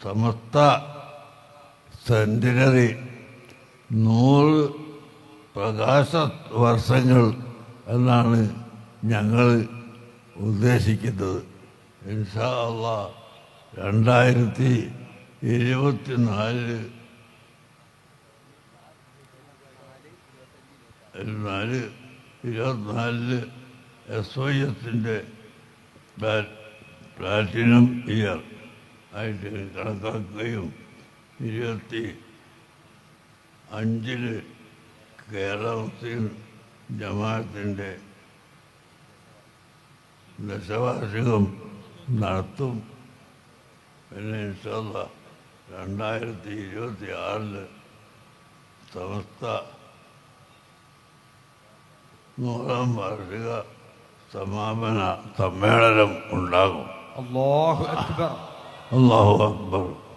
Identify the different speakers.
Speaker 1: സമസ്ത centenary നൂറ് പ്രകാശ വർഷങ്ങൾ എന്നാണ് ഞങ്ങൾ ഉദ്ദേശിക്കുന്നത്. ഇൻഷാ രണ്ടായിരത്തി ഇരുപത്തി നാല് നാല് ഇരുപത്തിനാലിൽ എസ് വൈ എസിന്റെ പ്ലാറ്റിനം ഇയർ. ആയിട്ട് കണക്കാക്കുകയും ഇരുപത്തി അഞ്ചിൽ കേരള മുസ്ലിം ജമാഅത്തിന്റെ ദശവാർഷികം നടത്തും. പിന്നെ ഇൻഷല്ല രണ്ടായിരത്തി ഇരുപത്തി ആറിൽ സമസ്ത നൂറാം വാർഷിക സമാപന സമ്മേളനം ഉണ്ടാകും.
Speaker 2: അല്ലാഹു അക്ബർ.
Speaker 1: അള്ളാഹു അക്ബർ.